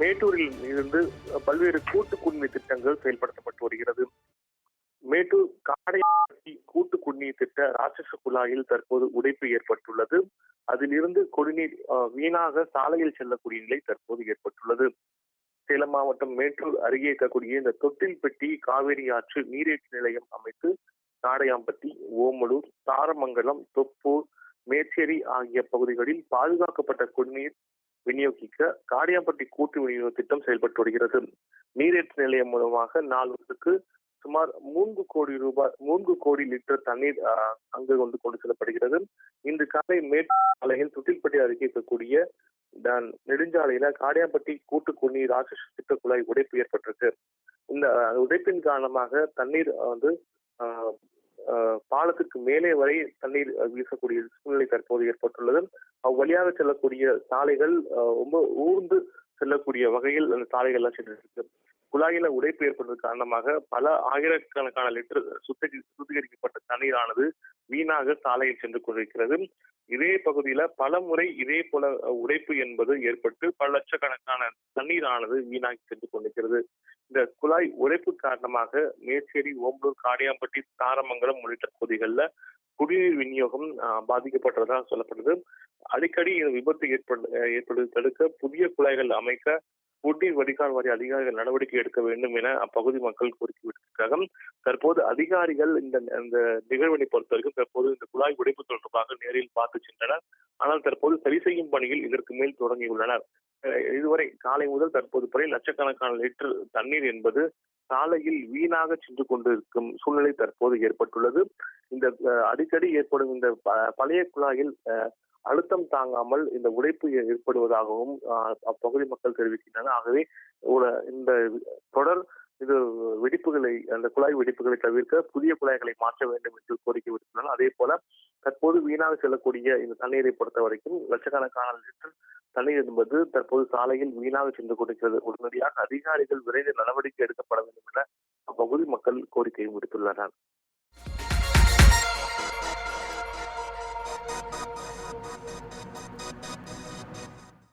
மேட்டூரில் இருந்து பல்வேறு கூட்டு குடிநீர் திட்டங்கள் செயல்படுத்தப்பட்டு வருகிறது. மேட்டூர் காடையாம்பட்டி கூட்டு குடிநீர் திட்ட ராட்சச குழாயில் தற்போது உடைப்பு ஏற்பட்டுள்ளது. அதிலிருந்து குடிநீர் வீணாக சாலையில் செல்லக்கூடிய நிலை தற்போது ஏற்பட்டுள்ளது. சேலம் மாவட்டம் மேட்டூர் அருகே இருக்கக்கூடிய இந்த தொட்டில்பட்டி காவேரி ஆற்று நீரேற்று நிலையம் அமைத்து காடையாம்பட்டி ஓமலூர் தாரமங்கலம் தொப்பூர் மேச்சேரி ஆகிய பகுதிகளில் பாதுகாக்கப்பட்ட குடிநீர் விநியோகிக்க காடியாம்பட்டி கூட்டு விநியோக திட்டம் செயல்பட்டு வருகிறது. நீரேற்று நிலையம் மூலமாக நாளுக்கு சுமார் மூன்று கோடி ரூபாய் மூன்று கோடி லிட்டர் தண்ணீர் அங்கு கொண்டு கொண்டு செல்லப்படுகிறது. இன்று காலை மேட்டூர் துட்டில்பட்டி அருகே இருக்கக்கூடிய நெடுஞ்சாலையில காடியாம்பட்டி கூட்டு குடிநீர் ராட்சச திட்ட குழாய் உடைப்பு ஏற்பட்டிருக்கு. இந்த உடைப்பின் காரணமாக தண்ணீர் வந்து ஆஹ், பாலத்துக்கு மேலே வரை தண்ணீர் வீசக்கூடிய சூழ்நிலை தற்போது ஏற்பட்டுள்ளது. வழியாக செல்லக்கூடிய சாலைகள் ரொம்ப ஊர்ந்து செல்லக்கூடிய வகையில் அந்த சாலைகள்லாம் சென்றிருக்கு. குழாயில உடைப்பு ஏற்பட்டது காரணமாக பல ஆயிரக்கணக்கான லிட்டர் சுத்திகரி சுத்திகரிக்கப்பட்ட தண்ணீரானது வீணாக சாலையில் சென்று கொண்டிருக்கிறது. இதே பகுதியில பல முறை இதே போல உடைப்பு என்பது ஏற்பட்டு பல லட்சக்கணக்கான தண்ணீரானது வீணாகி சென்று கொண்டிருக்கிறது. இந்த குழாய் உடைப்பு காரணமாக மேச்சேரி ஓம்பலூர் காடியாம்பட்டி தாரமங்கலம் உள்ளிட்ட பகுதிகளில் குடிநீர் விநியோகம் அஹ், பாதிக்கப்பட்டதாக சொல்லப்படுது. அடிக்கடி விபத்து ஏற்படு ஏற்படுவதை தடுக்க புதிய குழாய்கள் அமைக்க குடிநீர் வடிகால் வாரிய அதிகாரிகள் நடவடிக்கை எடுக்க வேண்டும் என அப்பகுதி மக்கள் கோரிக்கை விடுத்திருக்காங்க தற்போது அதிகாரிகள் இந்த இந்த நிகழ்வினை பொறுத்த வரைக்கும் தற்போது இந்த குழாய் உடைப்பு தொடர்பாக நேரில் பார்த்து சென்றனர். ஆனால் தற்போது சரி செய்யும் பணியில் இதற்கு மேல் தொடங்கியுள்ளனர். இதுவரை காலை முதல் தற்போது வரை லட்சக்கணக்கான லிட்டர் தண்ணீர் என்பது சாலையில் வீணாக சென்று கொண்டிருக்கும் சூழ்நிலை தற்போது ஏற்பட்டுள்ளது. இந்த அடிக்கடி ஏற்படும் இந்த ப- பழைய குழாயில் அஹ், அழுத்தம் தாங்காமல் இந்த உடைப்பு ஏற்படுவதாகவும் அஹ், அப்பகுதி மக்கள் தெரிவிக்கின்றனர். ஆகவே இந்த தொடர் இது வெடிப்புகளை அந்த குழாய் வெடிப்புகளை தவிர்க்க புதிய குழாய்களை மாற்ற வேண்டும் என்று கோரிக்கை விடுத்துள்ளனர். அதே போல தற்போது வீணாக செல்லக்கூடிய இந்த தண்ணீரை பொறுத்த வரைக்கும் லட்சக்கணக்கான லிட்டர் தண்ணீர் என்பது தற்போது சாலையில் வீணாக சென்று கொண்டிருக்கிறது. உடனடியாக அதிகாரிகள் விரைந்து நடவடிக்கை எடுக்கப்பட வேண்டும் என அப்பகுதி மக்கள் கோரிக்கை விடுத்துள்ளனர்.